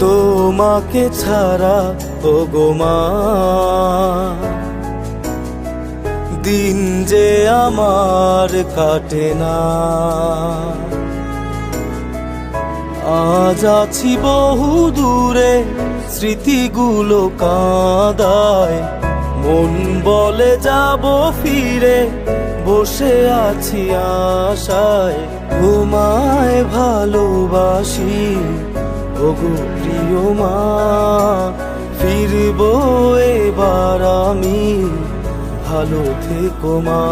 তোমাকে ছাড়া ও গো মা। দিন যে আমার কাটে না। আজ আছি বহু দূরে, স্মৃতিগুলো কাঁদায়। মন বলে যাব ফিরে, বসে আছি আশায়। ঘুমায় ভালোবাসি। ওগো প্রিয় মা ফিরবো এবার আমি ভালো থেকো মা।